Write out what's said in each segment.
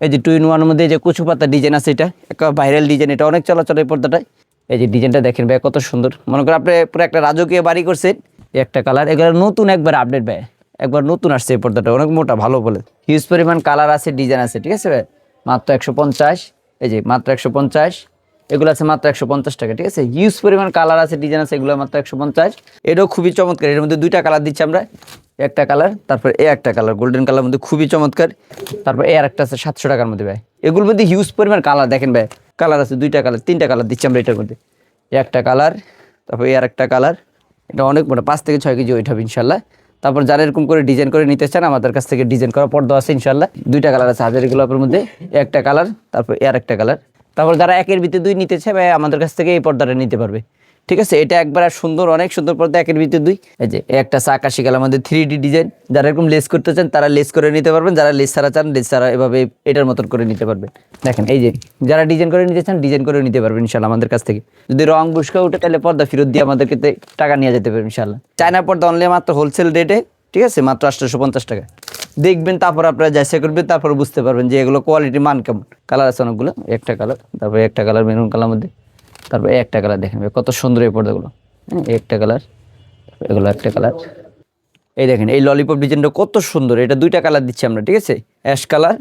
এই যে two in ওয়ানের মধ্যে যে কুচু পাতা ডিজাইন আছে এটা, একটা ভাইরাল ডিজাইন এটা অনেক চলাচল এই পর্দাটায়। এই যে ডিজাইনটা দেখেন ভাই কত সুন্দর। মনে করেন আপনি পুরো একটা রাজকীয় বাড়ি করছেন একটা কালার এগুলো নতুন একবার আপডেট ভাই একবার নতুন আসছে এই পর্দাটা, অনেক মোটা, ভালো বলে। হিউজ পরিমাণ কালার আছে ডিজাইন আছে, ঠিক আছে ভাই মাত্র একশো পঞ্চাশ, এই যে মাত্র একশো পঞ্চাশ। এগুলো আছে মাত্র একশো পঞ্চাশ টাকা, ঠিক আছে? হিউজ পরিমাণ কালার আছে ডিজাইন আছে, এগুলো মাত্র একশো পঞ্চাশ। এটাও খুবই চমৎকার, এর মধ্যে দুইটা কালার দিচ্ছি আমরা। একটা কালার তারপর এ একটা কালার গোল্ডেন কালার মধ্যে খুবই চমৎকার। তারপর এ আর একটা আছে সাতশো টাকার মধ্যে, ভাই। এগুলোর মধ্যে হিউজ পরিমাণ কালার দেখেন ভাই কালার আছে, দুইটা কালার তিনটা কালার দিচ্ছি আমরা এটার মধ্যে। একটা কালার তারপর এ আর একটা কালার এটা অনেক মোটা পাঁচ থেকে ছয় কেজি ওইট হবে ইনশাল্লাহ তারপর যারা এরকম করে ডিজাইন করে নিতে চান, আমাদের কাছ থেকে ডিজাইন করা পর্দা আছে ইনশাল্লাহ দুইটা কালার আছে হাজারি গোলাপের মধ্যে, একটা কালার তারপর আর একটা কালার তারপর যারা একের ভিতরে দুই নিতে চায় ভাই আমাদের কাছ থেকে এই পর্দাটা নিতে পারবে। ঠিক আছে? এটা একবার সুন্দর, অনেক সুন্দর পর্দা একের ভিতরে দুই। এই যে একটা আকাশি কালার আমাদের থ্রি ডি ডিজাইন যারা এরকম লেস করতে চান, তারা লেস করে নিতে পারবেন। যারা লেস ছাড়া চান, লেস ছাড়া এভাবে এটার মতন করে নিতে পারবেন। দেখেন, এই যে, যারা ডিজাইন করে নিতে চান ডিজাইন করে নিতে পারবেন ইনশাল্লাহ আমাদের কাছ থেকে। যদি রং বুসকা উঠে, তাহলে পর্দা ফেরত দিয়ে আমাদেরকে টাকা নিয়ে যেতে পারবেন ইনশাল্লাহ চায়না পর্দা অনলি মাত্র হোলসেল রেটে ঠিক আছে? মাত্র আটশোশো পঞ্চাশ টাকা। দেখবেন, তারপর আপনারা যাচাই করবেন, তারপর বুঝতে পারবেন যে এগুলো কোয়ালিটি মান কেমন। কালার আছে অনেকগুলো, একটা কালার তারপর একটা কালার মেরুন কালার মধ্যে, তারপর একটা কালার দেখেন কত সুন্দর এই পর্দাগুলো। হ্যাঁ একটা কালার এগুলো একটা কালার এই দেখেন, এই ললিপপ ডিজাইনটা কত সুন্দর, এটা দুইটা কালার দিচ্ছি আমরা, ঠিক আছে? অ্যাশ কালার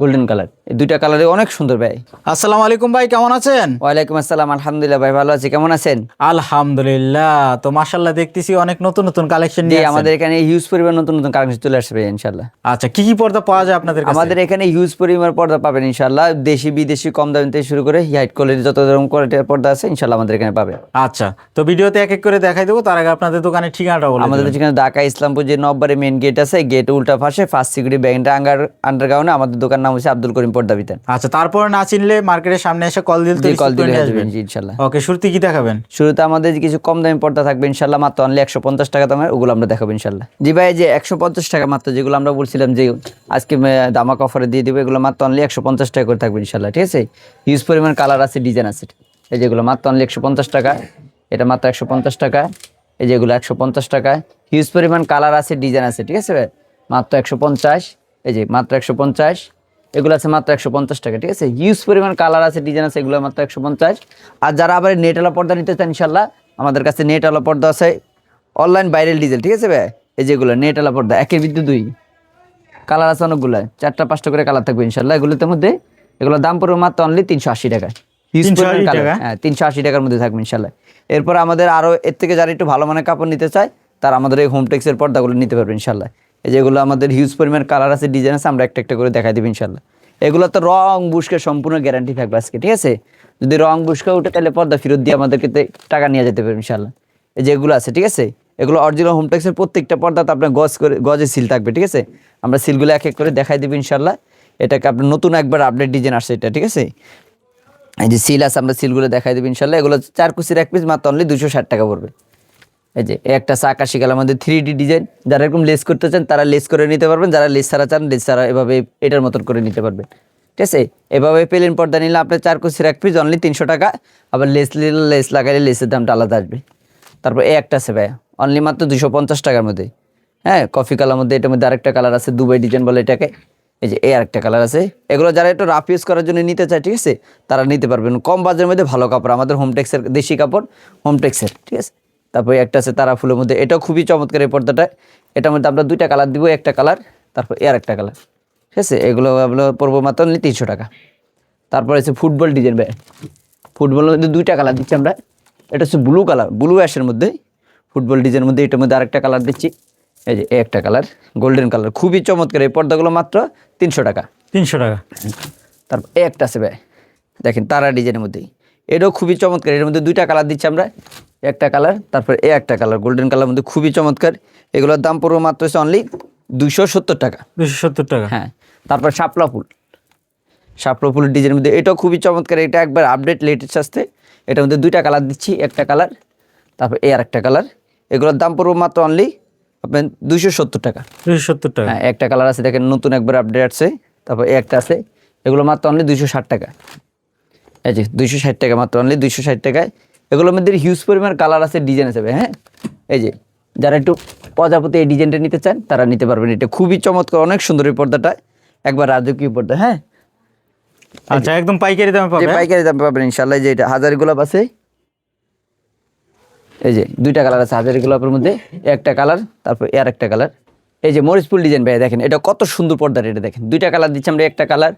গোল্ডেন কালার এই দুইটা কালারে অনেক সুন্দর ভাই। আসসালামু আলাইকুম ভাই কেমন আছেন? ওয়ালাইকুম আসসালাম আলহামদুলিল্লাহ ভাই ভালো আছি। কেমন আছেন? আলহামদুলিল্লাহ তো মাশাল্লাহ দেখতেছি অনেক নতুন নতুন কালেকশন নিয়ে আমাদের এখানে হিউজ পরিমাণ নতুন নতুন কালেকশন চলে আসবে ইনশাল্লাহ আচ্ছা কি কি পর্দা পাওয়া যায় আপনাদের কাছে? আমাদের এখানে হিউজ পরিমাণ পর্দা পাবেন ইনশাল্লাহ দেশি বিদেশি কম দাম থেকে শুরু করে হাইট কোয়ালিটি যত রকম কোয়ালিটির পর্দা আছে ইনশাল্লাহ আমাদের এখানে পাবে। আচ্ছা তো ভিডিওতে এক এক করে দেখাই দেবো তার আগে আপনাদের দোকানের ঠিকানাটা বলে আমাদের। যেখানে ঢাকা ইসলামপুর যে নব্বরে মেন গেট আছে গেট উল্টা পাশে ফার্স্ট সিকিউরিটি ব্যাংকটা আন্ডার আন্ডারগ্রাউন্ডে আমাদের দোকান নাম হচ্ছে আব্দুল করিম পর্দা বিতান আচ্ছা তারপরে না চিনলে মার্কেটের সামনে এসে কল দিলে তো কল দিলে আসবেন জি ইনশাল্লাহ। ওকে শুরুতে কি দেখাবেন? শুরুতে আমাদের কিছু কম দামি পর্দা থাকবে ইনশাল্লাহ মাত্র অনলি একশো পঞ্চাশ টাকা দামের ওগুলো আমরা দেখাবো ইনশাল্লাহ। জি ভাই যে একশো পঞ্চাশ টাকা মাত্র যেগুলো আমরা বলছিলাম যে আজকে দামাক অফারে দিয়ে দেবো এগুলো মাত্র অনলি একশো পঞ্চাশ টাকা করে থাকবে ইনশাল্লাহ ঠিক আছে? হিউজ পরিমাণ কালার আছে ডিজাইন আছে। এই যেগুলো মাত্র অনলি একশো পঞ্চাশ টাকা এটা মাত্র একশো পঞ্চাশ টাকা এই যেগুলো একশো পঞ্চাশ টাকা। হিউজ পরিমাণ কালার আছে ডিজাইন আছে ঠিক আছে ভাই? মাত্র একশো পঞ্চাশ এই যে মাত্র একশো পঞ্চাশ। এগুলো আছে মাত্র একশো পঞ্চাশ টাকা ঠিক আছে? হিউজ পরিমাণ কালার আছে ডিজাইন আছে এগুলো মাত্র একশো পঞ্চাশ। আর যারা আবার নেটওয়ালা পর্দা নিতে চান ইনশাল্লাহ আমাদের কাছে নেটওয়ালা পর্দা আছে। অনলাইন ভাইরাল ডিজেল ঠিক আছে ভাই? এই যেগুলো নেটওয়ালা পর্দা একের বিদ্যুৎ দুই। কালার আছে অনেকগুলো চারটা পাঁচটা করে কালার থাকবে ইনশাল্লাহ এগুলোর মধ্যে এগুলো দাম পড়বে মাত্র অনলি তিনশো আশি টাকা। Huge 380 পরিমাণ colour, টাকা? হ্যাঁ তিনশো আশি টাকার মধ্যে থাকবে ইনশাল্লাহ এরপর আমাদের আরও এর থেকে যারা একটু ভালো মানের কাপড় নিতে চায় তারা আমাদের এই হোমটেক্সের পর্দাগুলো নিতে পারবে ইনশাল্লাহ এই যেগুলো আমাদের হিউজ পরিমাণ কালার আছে ডিজাইন আছে, আমরা একটা একটা করে দেখাই দেবো ইনশাল্লাহ এগুলো তো রং বুসকে সম্পূর্ণ গ্যারান্টি থাকবে আজকে, ঠিক আছে? যদি রং বুসকে উঠে তাহলে পর্দা ফেরত দিয়ে আমাদেরকে তে- টাকা নিয়ে যেতে পারবে ইনশাল্লাহ এই যেগুলো আছে, ঠিক আছে? এগুলো অরিজিনাল হোমটেক্সের প্রত্যেকটা পর্দাতে আপনার গজ করে, গজে সিল থাকবে, ঠিক আছে? আমরা সিলগুলো এক এক করে দেখাই দেবো ইনশাল্লাহ এটাকে আপনার নতুন একবার আপডেট ডিজাইন আসছে এটা, ঠিক আছে? এই যে সিল আছে, আমরা সিলগুলো দেখাই দেবো ইনশাল্লাহ এগুলো চার কুচির এক পিস মাত্র অনলি দুশো ষাট টাকা পড়বে। এই যে একটা চা আকাশি কালার মধ্যে থ্রি ডি ডিজাইন যারা এরকম লেস করতে চান, তারা লেস করে নিতে পারবেন। যারা লেস ছাড়া চান লেস ছাড়া এভাবে এটার মতন করে নিতে পারবেন। ঠিক আছে? এভাবে পেলেন পর্দা নিলে আপনার চার কুচির এক পিস অনলি তিনশো টাকা। আবার লেস নিলে লেস লাগাইলে লেসের দামটা আলাদা আসবে। তারপর এই একটা আছে ভাই অনলি মাত্র দুশো পঞ্চাশ টাকার মধ্যে। হ্যাঁ কফি কালার মধ্যে এটার মধ্যে আরেকটা কালার আছে দুবাই ডিজাইন বলে এটাকে। এই যে, এই আরেকটা কালার আছে। এগুলো যারা একটু রাফ ইউজ করার জন্য নিতে চায়, ঠিক আছে? তারা নিতে পারবেন। কম বাজারের মধ্যে ভালো কাপড়। আমাদের হোমটেক্সের দেশি কাপড় হোমটেক্সের ঠিক আছে? তারপরে একটা আছে তারা ফুলের মধ্যে। এটাও খুবই চমৎকার এই পর্দাটা। এটার মধ্যে আমরা দুইটা কালার দিব একটা কালার তারপর এর একটা কালার। ঠিক আছে? এগুলো এগুলো পড়ব মাত্র only তিনশো টাকা। তারপরে আছে ফুটবল ডিজাইন ভাই। ফুটবলের মধ্যে দুইটা কালার দিচ্ছি আমরা। এটা হচ্ছে ব্লু কালার ব্লু অ্যাশের মধ্যে। ফুটবল ডিজাইনের মধ্যে এটার মধ্যে আরেকটা কালার দিচ্ছি। এই যে একটা কালার গোল্ডেন কালার। খুবই চমৎকার এই পর্দাগুলো মাত্র তিনশো টাকা। তিনশো টাকা। তারপর একটা আছে ভাই। দেখেন তারা ডিজাইনের মধ্যেই। এটাও খুবই চমৎকার। এর মধ্যে দুইটা কালার দিচ্ছি আমরা। একটা কালার তারপর এ একটা কালার গোল্ডেন কালার মধ্যে খুবই চমৎকার। এগুলোর দাম পড়বে মাত্র হচ্ছে অনলি দুশো সত্তর টাকা। দুশো সত্তর টাকা। হ্যাঁ তারপর শাপলা ফুল। শাপলা ফুলের ডিজাইনের মধ্যে এটাও খুবই চমৎকার এটা একবার আপডেট লেটেস্ট আসতে এটার মধ্যে দুইটা কালার দিচ্ছি একটা কালার তারপর এই আর একটা কালার। এগুলোর দাম পড়বে মাত্র অনলি আপনার দুশো সত্তর টাকা। দুশো সত্তর টাকা। হ্যাঁ একটা কালার আছে দেখেন নতুন একবার আপডেট আসছে তারপর এ একটা আছে। এগুলো মাত্র অনলি দুশো ষাট টাকা। এই যে দুইশো ষাট টাকা মাত্র অনলি দুইশো ষাট টাকায়। এগুলোর মধ্যে হিউজ পরিমাণ কালার আছে ডিজাইন আছে হ্যাঁ? এই যে যারা একটু প্রজাপতি এই ডিজাইনটা নিতে চান তারা নিতে পারবেন। এটা খুবই চমৎকার অনেক সুন্দর এই পর্দাটা। একবার রাজকীয় পর্দা হ্যাঁ? আচ্ছা একদম পাইকারি দামে যে পাবে পাইকারি দাম পাবেন ইনশাল্লাহ এই যে এটা হাজারি গোলাপ আছে। এই যে দুইটা কালার আছে হাজারি গোলাপের মধ্যে। একটা কালার তারপর এর একটা কালার এই যে মরিচপুল ডিজাইন ভাই দেখেন এটা কত সুন্দর পর্দা এটা দেখেন। দুইটা কালার দিচ্ছি আমরা একটা কালার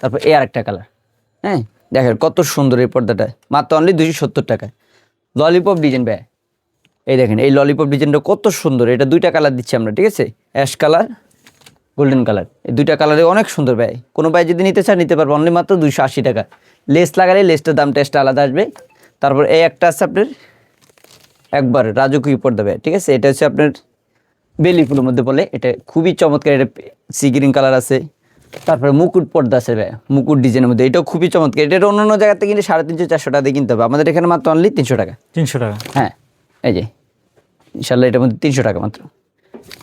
তারপর এ আর একটা কালার হ্যাঁ? দেখেন কত সুন্দর এই পর্দাটা। মাত্র অনলি দুইশো সত্তর টাকা ললিপপ ডিজাইন ভাই। এই দেখেন, এই ললিপপ ডিজাইনটা কত সুন্দর। এটা দুইটা কালার দিচ্ছি আমরা, ঠিক আছে? অ্যাশ কালার গোল্ডেন কালার এই দুইটা কালারে অনেক সুন্দর, ভাই। কোনো ভাই যদি নিতে চান নিতে পারব। অনলি মাত্র দুইশো আশি টাকা। লেস লাগালে লেসটার দাম টেস্টটা আলাদা আসবে। তারপর এই একটা আছে আপনার, একবার রাজকীয় পর্দা, ভাই, ঠিক আছে? এটা হচ্ছে আপনার বেলি ফুলের মধ্যে বলে। এটা খুবই চমৎকার, এটা সি গ্রিন কালার আছে। তারপরে মুকুট পর্দা আছে ভাই মুকুট ডিজাইনের মধ্যে। এটাও খুবই চমৎকার। এটা অন্য অন্য জায়গাতে কিনলে সাড়ে তিনশো চারশো টাকা দিয়ে কিনতে হবে। আমাদের এখানে মাত্র অনলি তিনশো টাকা। তিনশো টাকা। হ্যাঁ এই যে ইনশাল্লাহ এটার মধ্যে তিনশো টাকা মাত্র।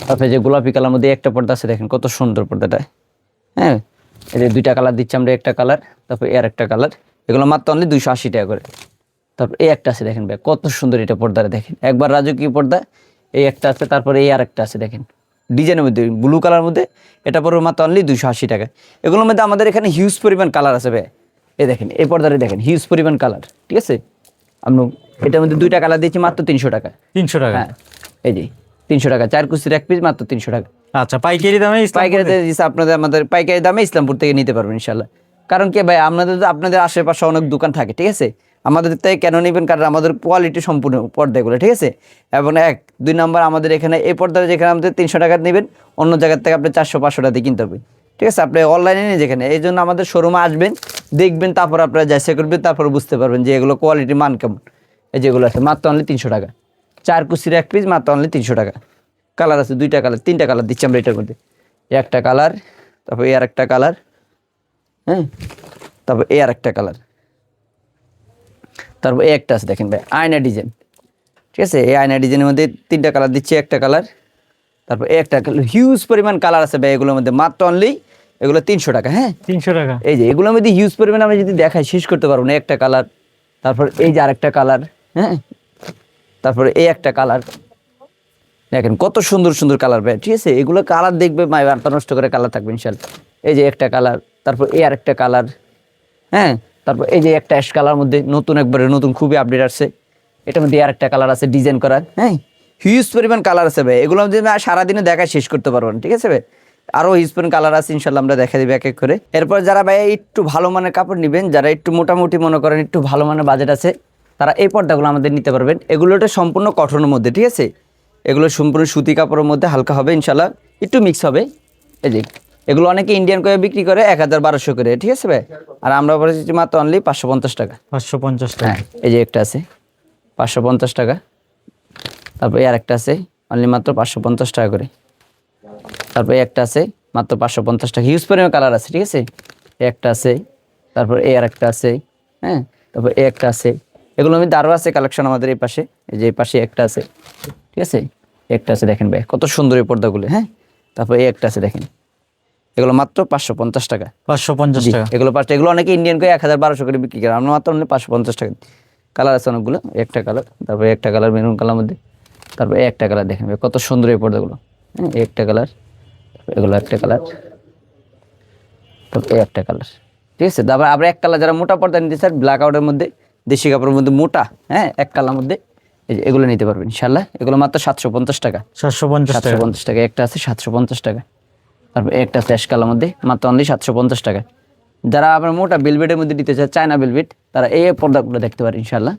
তারপরে যে গোলাপি কালার মধ্যে একটা পর্দা আছে দেখেন কত সুন্দর পর্দাটা। হ্যাঁ এই যে দুইটা কালার দিচ্ছি আমরা একটা কালার তারপর এর একটা কালার। এগুলো মাত্র অনলি দুইশো আশি টাকা করে। তারপর এই একটা আছে দেখেন ভাই কত সুন্দর এটা পর্দাটা দেখেন। একবার রাজকীয় পর্দা এই একটা আছে তারপরে এই আর একটা আছে দেখেন। ডিজাইনের মধ্যে ব্লু কালার মধ্যে এটা পড়বে মাত্র অনলি দুইশো আশি টাকা। এগুলোর মধ্যে আমাদের এখানে হিউজ পরিমাণ কালার আছে ভাই। এই দেখেন এই পর্দাটা দেখেন হিউজ পরিমাণ কালার ঠিক আছে? আমরা এটার মধ্যে দুইটা কালার দিয়েছি মাত্র তিনশো টাকা। তিনশো টাকা? হ্যাঁ এই যে তিনশো টাকা চার কুচির এক পিস মাত্র তিনশো টাকা। আচ্ছা পাইকারি দামে পাইকারি আপনাদের আমাদের পাইকারি দামে ইসলামপুর থেকে নিতে পারবেন ইনশাল্লাহ কারণ কি ভাই আপনাদের তো আপনাদের আশেপাশে অনেক দোকান থাকে ঠিক আছে? আমাদের থেকে কেন নেবেন? কারণ আমাদের কোয়ালিটি সম্পূর্ণ পর্দাগুলো, ঠিক আছে? এবং এক, দুই নম্বর, আমাদের এখানে এই পর্দাটা যেখানে আমাদের তিনশো টাকা নেবেন, অন্য জায়গার থেকে আপনি চারশো, পাঁচশো টাকা দিয়ে কিনতে হবে। ঠিক আছে? আপনি অনলাইনে নিয়ে যেখানে, এই জন্য আমাদের শোরুমে আসবেন, দেখবেন, তারপর আপনারা যাচাই করবেন, তারপর বুঝতে পারবেন যে এগুলো কোয়ালিটি মান কেমন। এই যেগুলো আছে, মাত্র অনলি তিনশো টাকা। চার কুচির এক পিস মাত্র অনলি তিনশো টাকা। কালার আছে, দুইটা কালার তিনটা কালার দিচ্ছি আমরা এটার মধ্যে। একটা কালার তারপর এই আর একটা কালার হ্যাঁ? তারপর এই আর একটা কালার তারপর এই একটা আছে দেখেন ভাই আয়না ডিজাইন ঠিক আছে? এই আয়না ডিজাইনের মধ্যে তিনটা কালার দিচ্ছি একটা কালার তারপর এই একটা হিউজ পরিমাণ কালার আছে ভাই এগুলোর মধ্যে। মাত্র অনলি এগুলো তিনশো টাকা হ্যাঁ? তিনশো টাকা। এই যে এগুলোর মধ্যে হিউজ পরিমাণ আমি যদি দেখাই শেষ করতে পারব না একটা কালার তারপর এই যে আরেকটা কালার হ্যাঁ? তারপর এই একটা কালার দেখেন কত সুন্দর সুন্দর কালার ভাই ঠিক আছে? এগুলো কালার দেখবে মাই আটটা নষ্ট করে কালার থাকবে ইনশাল্লাহ এই যে একটা কালার তারপর এই আরেকটা কালার হ্যাঁ? তারপর এই যে একটা অ্যাশ কালার মধ্যে নতুন একবারে নতুন খুবই আপডেট আসছে। এটার মধ্যে আরেকটা কালার আছে ডিজাইন করার হ্যাঁ? হিউজ পরিমাণ কালার আছে ভাই। এগুলো যদি সারাদিনে দেখা শেষ করতে পারব না, ঠিক আছে ভাই? আরও হিউজ পরিমাণ কালার আছে ইনশাল্লাহ আমরা দেখা দিবি এক এক করে। এরপর যারা ভাই একটু ভালো মানের কাপড় নেবেন, যারা একটু মোটামুটি মনে করেন একটু ভালো মানের বাজেট আছে, তারা এই পর্দাগুলো আমাদের নিতে পারবেন। এগুলোটা সম্পূর্ণ কটনের মধ্যে, ঠিক আছে? এগুলো সম্পূর্ণ সুতি কাপড়ের মধ্যে হালকা হবে ইনশাল্লাহ একটু মিক্স হবে। এই যে এগুলো অনেকে ইন্ডিয়ান করে বিক্রি করে এক হাজার বারোশো করে ঠিক আছে ভাই? আর আমরা বলেছি মাত্র অনলি পাঁচশো পঞ্চাশ টাকা। পাঁচশো পঞ্চাশ টাকা। হ্যাঁ এই যে একটা আছে পাঁচশো পঞ্চাশ টাকা। তারপর এই আরেকটা আছে অনলি মাত্র পাঁচশো পঞ্চাশ টাকা করে। তারপর একটা আছে মাত্র পাঁচশো পঞ্চাশ টাকা। হিউজ পরিমাণ কালার আছে ঠিক আছে? একটা আছে তারপর এই আরেকটা আছে হ্যাঁ? তারপর এই একটা আছে। এগুলো আমি আরও আছে কালেকশন আমাদের এই পাশে এই যে এই পাশে একটা আছে ঠিক আছে? একটা আছে দেখেন ভাই কত সুন্দর এই পর্দাগুলো হ্যাঁ? তারপর এই একটা আছে দেখেন। এগুলো মাত্র পাঁচশো পঞ্চাশ টাকা। পাঁচশো পঞ্চাশ টাকা। এগুলো পাঁচটা এগুলো অনেকে ইন্ডিয়ান করে এক হাজার বারোশো করে বিক্রি করে। আমরা মাত্র অনলি পাঁচশো পঞ্চাশ টাকা। কালার আছে অনেকগুলো একটা কালার তারপরে একটা কালার মেরুন কালার মধ্যে তারপরে একটা কালার দেখেন কত সুন্দর এই পর্দাগুলো। হ্যাঁ একটা কালার এগুলো একটা কালার তারপর একটা কালার ঠিক আছে? তারপর আবার এক কালার যারা মোটা পর্দা নিতে চান ব্ল্যাক আউটের মধ্যে দেশি কাপড়ের মধ্যে মোটা হ্যাঁ এক কালার মধ্যে এই যে এগুলো নিতে পারবেন ইনশাল্লাহ এগুলো মাত্র সাতশো পঞ্চাশ টাকা। সাতশো পঞ্চাশ সাতশো পঞ্চাশ টাকা একটা আছে সাতশো পঞ্চাশ টাকা। তারপর একটা অ্যাশ কালার মধ্যে মাত্র অনলি সাতশো পঞ্চাশ টাকা। যারা আবার মোটা বেলবেটের মধ্যে দিতে চায় চায়না বেলবেট তারা এই পর্দাগুলো দেখতে পারে ইনশাল্লাহ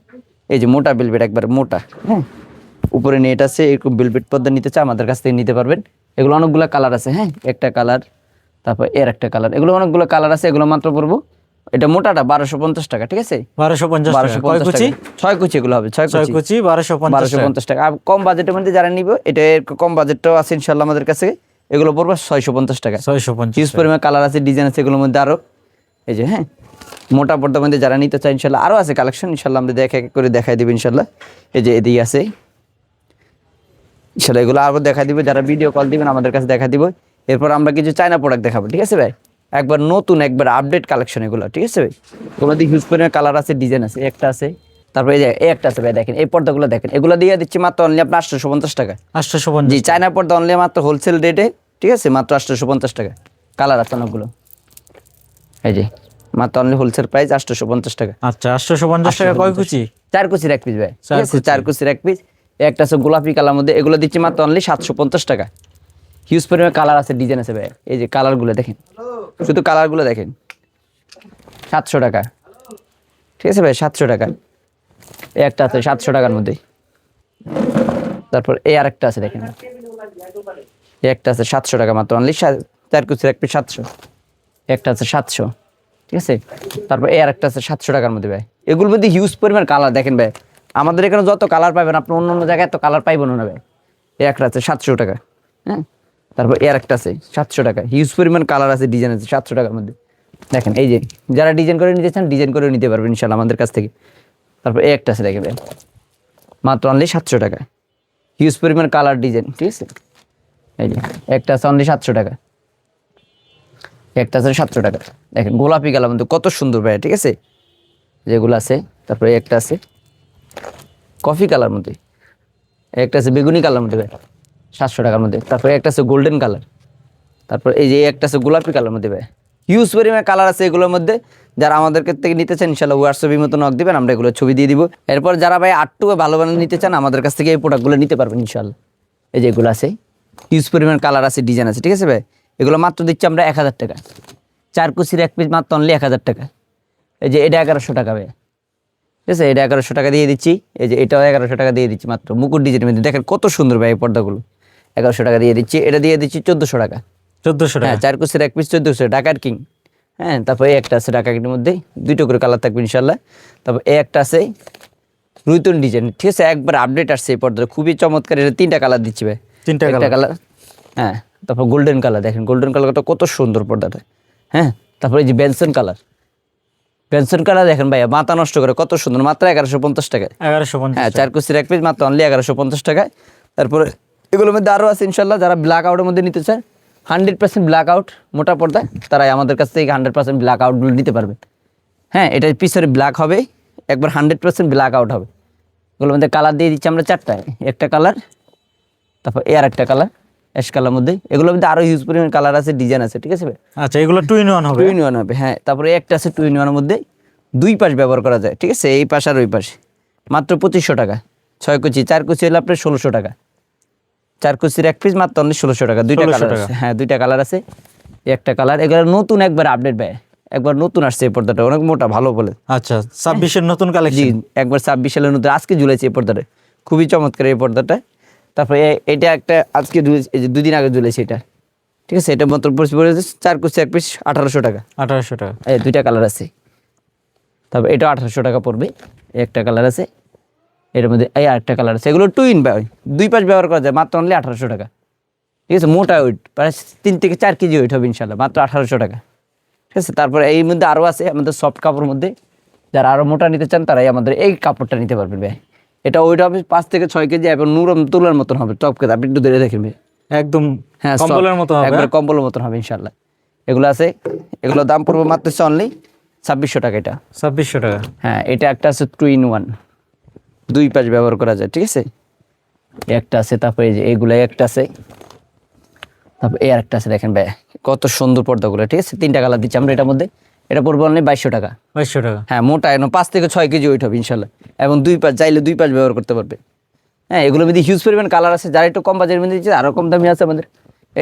এই যে মোটা বেলবেট একবার মোটা। হ্যাঁ উপরে নেট আছে এরকম বেলবেট পর্দা নিতে চায় আমাদের কাছ থেকে নিতে পারবেন। এগুলো অনেকগুলো কালার আছে হ্যাঁ? একটা কালার তারপর এর একটা কালার এগুলো অনেকগুলো কালার আছে এগুলো মাত্র পড়ব। এটা মোটাটা বারোশো পঞ্চাশ টাকা ঠিক আছে? বারোশো পঞ্চাশ বারোশো পঞ্চাশ কুচি? ছয় কুচি এগুলো হবে ছয় কুচি। বারোশো বারোশো পঞ্চাশ টাকা। আর কম বাজেটের মধ্যে যারা নিবে এটা কম বাজেটটাও আছে ইনশাল্লাহ আমাদের কাছে। এগুলো পড়বে ছয়শো পঞ্চাশ টাকা। ছয়শো পঞ্চাশ পরিমাণ কালার আছে ডিজাইন আছে এগুলোর মধ্যে আরও এই যে হ্যাঁ? মোটা পর্দার মধ্যে যারা নিতে চায় ইনশাল্লাহ আরও আছে কালেকশন ইনশাল্লাহ আমরা দেখে এক করে দেখাই দিব ইনশাল্লাহ। এই যে এদিকে আছে। ইনশাল্লাহ এগুলো আরও দেখা দিব যারা ভিডিও কল দিবেন আমাদের কাছে দেখা দিব। এরপর আমরা কিছু চায়না প্রোডাক্ট দেখাবো ঠিক আছে ভাই? একবার নতুন একবার আপডেট কালেকশন এগুলো ঠিক আছে ভাই? এগুলো দিয়ে হিউজ পরিমাণ কালার আছে ডিজাইন আছে একটা আছে। তারপরে এই যে এই একটা আছে ভাই দেখেন এই পর্দাগুলো দেখেন এগুলো দিয়ে দিচ্ছি মাত্র অনলি আপনার আটশোশো পঞ্চাশ টাকা। আটশোশো জি চায়না পর্দা অনলি মাত্র হোলসেল রেটে ঠিক আছে মাত্র আটশোশো পঞ্চাশ টাকা। কালার আছে অনেকগুলো। এই যে মাত্র অনলি হোলসেল প্রাইস আটশোশো পঞ্চাশ টাকা। আচ্ছা আটশোশো পঞ্চাশ টাকা কয় কুচি? চার কুচির এক পিস ভাই। চার চার কুচির এক পিস একটা আছে গোলাপি কালার মধ্যে এগুলো দিচ্ছি মাত্র অনলি সাতশো পঞ্চাশ টাকা। হিউজ পরিমাণে কালার আছে ডিজাইন আছে ভাই। এই যে কালারগুলো দেখেন। শুধু কালারগুলো দেখেন। সাতশো টাকা। ঠিক আছে ভাই সাতশো টাকা। একটা আছে, সাতশো টাকার মধ্যে। তারপর এই আরেকটা আছে, দেখেন। একটা আছে সাতশো টাকা মাত্র। অনলি চার কুচির এক পিস সাতশো। একটা আছে সাতশো, ঠিক আছে? তারপর এই আরেকটা আছে সাতশো টাকার মধ্যে, ভাই। এগুলোর মধ্যে হিউজ পরিমাণ কালার দেখেন, ভাই। আমাদের এখানে যত কালার পাবেন আপনি অন্য অন্য জায়গায় এত কালার পাইবেন না, ভাই। এই একটা আছে সাতশো টাকা হ্যাঁ? তারপর এর একটা আছে সাতশো টাকা। হিউজ পরিমাণ কালার আছে ডিজাইন আছে সাতশো টাকার মধ্যে। দেখেন, এই যে, যারা ডিজাইন করে নিতে চান ডিজাইন করে নিতে পারবেন ইনশাল্লাহ আমাদের কাছ থেকে। তারপর এই একটা আছে ভাই মাত্র অনলি সাতশো টাকা। হিউজ পরিমাণ কালার ডিজাইন ঠিক আছে? এই যে, একটা আছে অনলি সাতশো টাকা। একটা আছে সাতশো টাকা। দেখেন, গোলাপি কালার মধ্যে কত সুন্দর ভাই ঠিক আছে? যেগুলো আছে, তারপরে একটা আছে কফি কালার মধ্যে। একটা আছে বেগুনি কালার মধ্যে ভাই সাতশো টাকার মধ্যে। তারপরে একটা আছে গোল্ডেন কালার তারপর এই যে, একটা আছে গোলাপি কালার মধ্যে ভাই হিউজ পরিমাণে কালার আছে এগুলোর মধ্যে। যারা আমাদের থেকে নিতে চান, ইনশাল্লাহ হোয়াটসঅ্যাপের মতো নক দিবেন, আমরা এগুলো ছবি দিয়ে দিব। এরপর যারা ভাই আটটু ভালো ভালো নিতে চান, আমাদের কাছ থেকে এই প্রোডাক্টগুলো নিতে পারবেন, ইনশাল্লাহ। এই যে এগুলো আছে হিউজ পরিমাণ কালার আছে ডিজাইন আছে, ঠিক আছে ভাই? এগুলো মাত্র দিচ্ছি আমরা এক হাজার টাকা। চার কুচির এক পিস মাত্র অনলি এক হাজার টাকা। এই যে এটা এগারোশো টাকা ভাই। ঠিক আছে, এটা এগারোশো টাকা দিয়ে দিচ্ছি। এই যে এটাও এগারোশো টাকা দিয়ে দিচ্ছি মাত্র। মুকুট ডিজাইনের মধ্যে। দেখেন কত সুন্দর ভাই এই পর্দাগুলো। এগারোশো টাকা দিয়ে দিচ্ছি। এটা দিয়ে দিচ্ছি চোদ্দোশো টাকা। চোদ্দশো হ্যাঁ টাকা চার কুচির এক পিস চোদ্দোশো টাকার কিং। হ্যাঁ তারপর এই একটা আছে টাকা কিংয়ের মধ্যে। দুটো করে কালার থাকবে ইনশাল্লাহ তারপর এই একটা আছে রুইতন ডিজাইন ঠিক আছে একবার আপডেট আসছে এই পর্দাটা খুবই চমৎকার এটা তিনটা কালার দিচ্ছি ভাই। তিনটা কালার হ্যাঁ তারপর গোল্ডেন কালার দেখেন। গোল্ডেন কালারটা কত সুন্দর পর্দাটা। হ্যাঁ তারপর এই যে বেনসন কালার বেনসন কালার দেখেন ভাইয়া মাথা নষ্ট করে কত সুন্দর। মাত্র এগারোশো পঞ্চাশ টাকায়। এগারোশো হ্যাঁ চার কুচির এক পিস মাত্র অনলি এগারোশো পঞ্চাশ টাকায়। তারপরে এগুলোর মধ্যে আরও আছে ইনশাল্লাহ যারা ব্ল্যাক আউটের মধ্যে নিতে চায় হান্ড্রেড পার্সেন্ট ব্ল্যাক আউট মোটা পর্দা তারাই আমাদের কাছ থেকে হান্ড্রেড পার্সেন্ট ব্ল্যাক আউটগুলো নিতে পারবে। হ্যাঁ এটা পিছনে ব্ল্যাক হবে একবার হান্ড্রেড পার্সেন্ট ব্ল্যাক আউট হবে। এগুলোর মধ্যে কালার দিয়ে দিচ্ছি আমরা চারটায় একটা কালার তারপর এ আর একটা কালার অ্যাশ কালার মধ্যে। এগুলোর মধ্যে আরও হিউজ পরিমাণ কালার আছে ডিজাইন আছে ঠিক আছে আচ্ছা এগুলো টু ইন ওয়ান হবে। টু ইন ওয়ান হবে হ্যাঁ তারপরে একটা আছে টু ইন ওয়ানের মধ্যে। দুই পাশ ব্যবহার করা যায় ঠিক আছে? এই পাশ আর ওই পাশ। মাত্র পঁচিশশো টাকা ছয় কুচি চার কুচি হলে আপনার ষোলোশো টাকা। চার কুচির এক পিস মাত্র অনলি ষোলোশো টাকা। দুইটা কালার আছে। হ্যাঁ দুইটা কালার আছে। একটা কালার এগুলো নতুন একবার আপডেট ভাই। একবার নতুন আসছে এই পর্দাটা অনেক মোটা ভালো বলে। আচ্ছা ছাব্বিশের নতুন কালেকশন একবার ছাব্বিশ সালের নতুন আজকে ঝুলেছে এই পর্দাটা। খুবই চমৎকার এই পর্দাটা। তারপরে এটা একটা আজকে এই যে দুদিন আগে ঝুলেছে এটা। ঠিক আছে এটা মতো পড়েছে চার কুচি এক পিস আঠারোশো টাকা। আঠারোশো টাকা। এই দুইটা কালার আছে। তারপর এটা আঠারোশো টাকা পড়বে একটা কালার আছে। এটার মধ্যে এই আরেকটা কালার আছে। এগুলো টুইন দুই পাশ ব্যবহার করা যায় মাত্র অনলি আঠারোশো টাকা। ঠিক আছে মোটা ওয়েট প্রায় তিন থেকে চার কেজি ওয়েট হবে ইনশাল্লাহ মাত্র আঠারোশো টাকা। ঠিক আছে তারপরে এই মধ্যে আরও আছে আমাদের সফট কাপড়ের মধ্যে। যারা আরও মোটা নিতে চান তারাই আমাদের এই কাপড়টা নিতে পারবেন ভাই। এটা ওইটা হবে পাঁচ থেকে ছয় কেজি এবং নুরম তুলার মতন হবে টপকে আপনি একটু ধরে দেখেন ভাই। একদম হ্যাঁ কম্বলের মতো হবে একবার কম্বলের মতন হবে ইনশাল্লাহ এগুলো আছে এগুলো দাম পড়বে মাত্র অনলি ছাব্বিশশো টাকা এটা। ছাব্বিশশো টাকা। হ্যাঁ এটা একটা আছে টু ইন ওয়ান দুই পাশ ব্যবহার করা যায় ঠিক আছে? একটা আছে তারপরে এই যে এইগুলো একটা আছে। তারপর এই আরেকটা আছে দেখেন ভাই কত সুন্দর পর্দাগুলো ঠিক আছে? তিনটা কালার দিচ্ছি আমরা এটার মধ্যে। এটা পড়বে অনলি বাইশশো টাকা। বাইশশো টাকা। হ্যাঁ মোটা এখন পাঁচ থেকে ছয় কেজি ওইট হবে ইনশাল্লাহ। এবং দুই পাশ চাইলে দুই পাশ ব্যবহার করতে পারবে। হ্যাঁ এগুলোর মধ্যে হিউজ পরিমাণ কালার আছে যারা একটু কম বাজারের মধ্যে দিচ্ছে আরও কম দামি আছে আমাদের।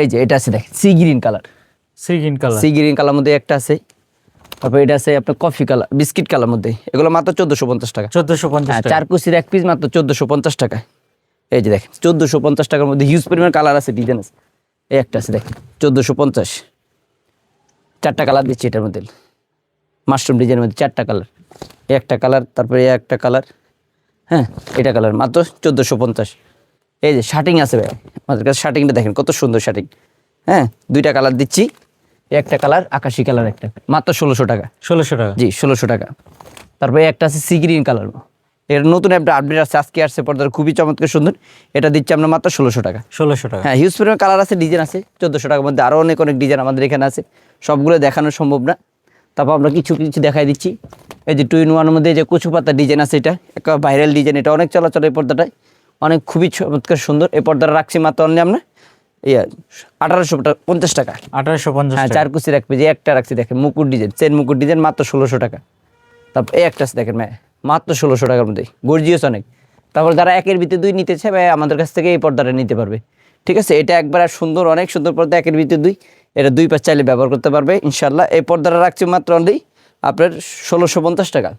এই যে এটা আছে দেখেন sea green colour sea green colour sea green colour মধ্যে একটা আছে। তারপর এটা আছে আপনার কফি কালার বিস্কিট কালার মধ্যে। এগুলো মাত্র চোদ্দোশো পঞ্চাশ টাকা। চোদ্দশো পঞ্চাশ হ্যাঁ চার কুচির এক পিস মাত্র চোদ্দোশো পঞ্চাশ টাকা। এই যে দেখেন চোদ্দোশো পঞ্চাশ টাকার মধ্যে হিউজ পরিমাণ কালার আছে ডিজাইন আছে। এই একটা আছে দেখেন চোদ্দোশো পঞ্চাশ। চারটা কালার দিচ্ছি এটার মধ্যে। মাশরুম ডিজাইনের মধ্যে চারটা কালার একটা কালার তারপরে একটা কালার হ্যাঁ এটা কালার মাত্র চোদ্দোশো পঞ্চাশ। এই যে শার্টিং আছে ভাই আমাদের কাছে শার্টিংটা দেখেন কত সুন্দর শার্টিং হ্যাঁ দুইটা কালার দিচ্ছি। একটা কালার আকাশি কালার একটা। মাত্র ষোলোশো টাকা। ষোলোশো টাকা? জি ষোলোশো টাকা। তারপরে একটা আছে সি গ্রিন কালারের নতুন একটা আপডেট আছে আজকে আসছে পর্দার খুবই চমৎকার সুন্দর। এটা দিচ্ছে আমরা মাত্র ষোলোশো টাকা। ষোলোশো টাকা। হ্যাঁ হিউজ পরিমাণ কালার আছে ডিজাইন আছে চোদ্দোশো টাকার মধ্যে আরও অনেক অনেক ডিজাইন আমাদের এখানে আছে। সবগুলো দেখানো সম্ভব না। তারপর আমরা কিছু কিছু দেখাই দিচ্ছি। এই যে টু ইন ওয়ানের মধ্যে যে কচু পাতার ডিজাইন আছে এটা একটা ভাইরাল ডিজাইন এটা অনেক চলাচল এই পর্দাটায়। অনেক খুবই চমৎকার সুন্দর। এই পর্দাটা রাখছি মাত্র অনলি আমরা। ইয়া আঠারোশো পঞ্চাশ টাকা। আঠারোশো পঞ্চাশ হ্যাঁ চার কুচি রাখবে যে একটা রাখছি দেখেন মুকুট ডিজাইন চেন মুকুট ডিজাইন মাত্র ষোলোশো টাকা। তারপর এই একটা আছে দেখেন মাত্র ষোলোশো টাকার মধ্যে গর্জিয়াস অনেক। তারপর যারা একের ভিতরে দুই নিতে চায় ভাই আমাদের কাছ থেকে এই পর্দাটা নিতে পারবে। ঠিক আছে? এটা একবার আর সুন্দর অনেক সুন্দর পর্দা একের ভিতরে দুই। এটা দুই পাঁচ চাইলে ব্যবহার করতে পারবে ইনশাল্লাহ এই পর্দাটা রাখছি মাত্র অনলি আপনার ষোলোশো পঞ্চাশ টাকা।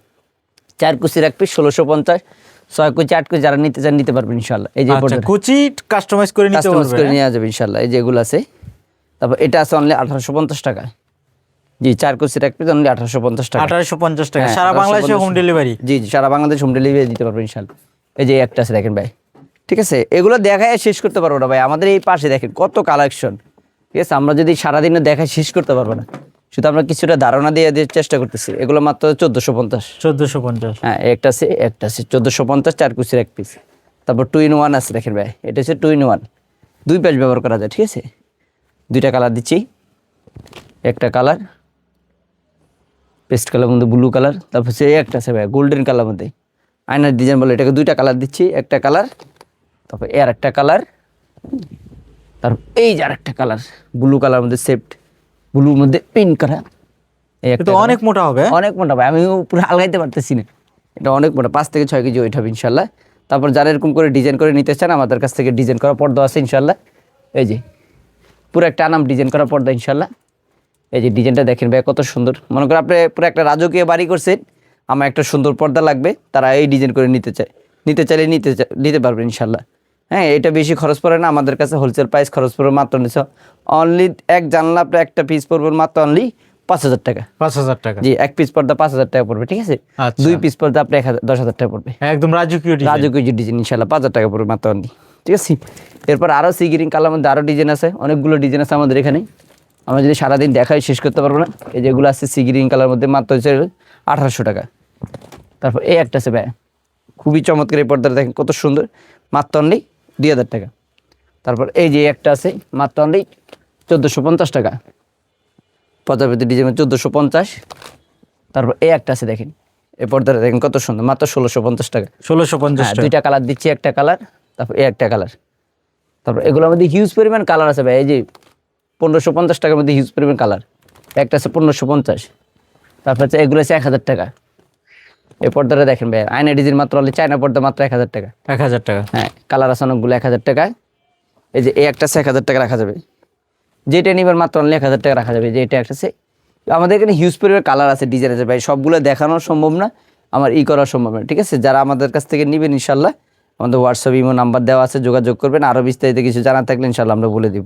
চার কুচি রাখবি ষোলোশো পঞ্চাশ। ছয় কুচি আট কুচি যারা নিতে চান নিতে পারবেন ইনশাল্লাহ এই যে আচ্ছা কুচি কাস্টমাইজ করে নিতে কাস্টমাইজ করে নিয়ে যাবে ইনশাল্লাহ এই যেগুলো আছে তারপর এটা আছে অনলি আঠারোশো পঞ্চাশ টাকা। জি চার অনলি আঠারোশো পঞ্চাশ টাকা। আঠারোশো পঞ্চাশ টাকা। হ্যাঁ, সারা বাংলাদেশে হোম ডেলিভারি জি জি সারা বাংলাদেশ হোম ডেলিভারি দিতে পারব ইনশাল্লাহ এই যে একটা আছে দেখেন ভাই। ঠিক আছে? এগুলো দেখায় শেষ করতে পারব না ভাই। আমাদের এই পাশে দেখেন কত কালেকশন ঠিক আছে? আমরা যদি সারাদিনে দেখায় শেষ করতে পারব না। শুধু আমরা কিছুটা ধারণা দিয়ে দিয়ে চেষ্টা করতেছি। এগুলো মাত্র চোদ্দোশো পঞ্চাশ। চোদ্দোশো পঞ্চাশ। হ্যাঁ একটা আছে একটা আছে চোদ্দোশো পঞ্চাশ চার কুচির এক পিস তারপর টু ইন ওয়ান আছে দেখেন ভাই এটা হচ্ছে টু ইন ওয়ান দুই প্যাচ ব্যবহার করা যায় ঠিক আছে? দুইটা কালার দিচ্ছি। একটা কালার পেস্ট কালার মধ্যে ব্লু কালার তারপর এই একটা আছে ভাই গোল্ডেন কালার মধ্যে। আয়নার ডিজাইন বলে এটাকে দুইটা কালার দিচ্ছি একটা কালার তারপর এর একটা কালার তারপর এই যে আরেকটা কালার ব্লু কালার মধ্যে সেফট ব্লুর মধ্যে পিঙ্ক করা। এটা অনেক মোটা হবে। অনেক মোটা হবে। আমি পুরো আলগাইতে পারতেছি না। এটা অনেক মোটা পাঁচ থেকে ছয় কেজি ওইটা হবে ইনশাল্লাহ। তারপর যারা এরকম করে ডিজাইন করে নিতে চান আমাদের কাছ থেকে ডিজাইন করা পর্দা আছে ইনশাল্লাহ। এই যে পুরো একটা আনাম ডিজাইন করা পর্দা ইনশাল্লাহ। এই যে ডিজাইনটা দেখেন ভাই কত সুন্দর। মনে করেন আপনি পুরো একটা রাজকীয় বাড়ি করছেন আমার একটা সুন্দর পর্দা লাগবে তারা এই ডিজাইন করে নিতে চায়। নিতে চাইলে নিতে নিতে পারবেন ইনশাল্লাহ। হ্যাঁ এটা বেশি খরচ পড়ে না আমাদের কাছে হোলসেল প্রাইস খরচ পড়বে মাত্র নিচ্ছ অনলি এক জানলা আপনি একটা পিস পড়বে মাত্র অনলি পাঁচ হাজার টাকা। পাঁচ হাজার টাকা। জি এক পিস পর্দা পাঁচ হাজার টাকা পড়বে ঠিক আছে? আচ্ছা। দুই পিস পর্দা আপনি এক হাজার দশ হাজার টাকা পড়বে। একদম রাজকীয় রাজকীয় ডিজাইন ইনশাল্লাহ পাঁচ হাজার টাকা পড়বে মাত্র only। ঠিক আছে? এরপর আরও সি গ্রিন কালার মধ্যে আরও ডিজাইন আছে অনেকগুলো ডিজাইন আছে আমাদের এখানে। আমরা যদি সারাদিন দেখাই শেষ করতে পারব না। এই যেগুলো আছে সি গ্রিন কালার মধ্যে মাত্র হচ্ছে আঠারোশো টাকা। তারপর এই একটা আছে ভাই খুবই চমৎকার এই পর্দাটা দেখেন কত সুন্দর। মাত্র অনলি দুই হাজার টাকা। তারপর এই যে একটা আছে মাত্র অনলি চোদ্দোশো পঞ্চাশ টাকা। প্রজাপতি ডিজাইন চোদ্দোশো পঞ্চাশ। তারপর এই একটা আছে দেখেন এই পর্দাটা দেখেন কত সুন্দর মাত্র ষোলোশো পঞ্চাশ টাকা। ষোলোশো পঞ্চাশ হ্যাঁ, দুইটা কালার দিচ্ছি একটা কালার তারপর এই একটা কালার। তারপর এগুলোর মধ্যে হিউজ পরিমাণ কালার আছে ভাই এই যে পনেরোশো পঞ্চাশ টাকার মধ্যে হিউজ পরিমাণ কালার একটা আছে পনেরোশো পঞ্চাশ তারপর হচ্ছে এগুলো আছে এক হাজার টাকা। এই পর্দাটা দেখেন ভাই আয়না ডিজাইন মাত্র হলে চায়না পর্দা মাত্র এক হাজার টাকা। এক হাজার টাকা। হ্যাঁ কালার আছে অনেকগুলো এক হাজার টাকায়। এই যে এই একটা আছে এক হাজার টাকা রাখা যাবে। যেটা নিবার মাত্র অনলি এক হাজার টাকা রাখা যাবে যে এটা একটা সে আমাদের এখানে হিউজ পরিমাণ কালার আছে ডিজাইন আছে ভাই সবগুলো দেখানো সম্ভব না আমার ই করা সম্ভব না ঠিক আছে? যারা আমাদের কাছ থেকে নেবেন ইনশাল্লাহ আমাদের হোয়াটসঅ্যাপ ইমো নাম্বার দেওয়া আছে যোগাযোগ করবেন। আরও বিস্তারিত কিছু জানা থাকলে ইনশাল্লাহ আমরা বলে দিব।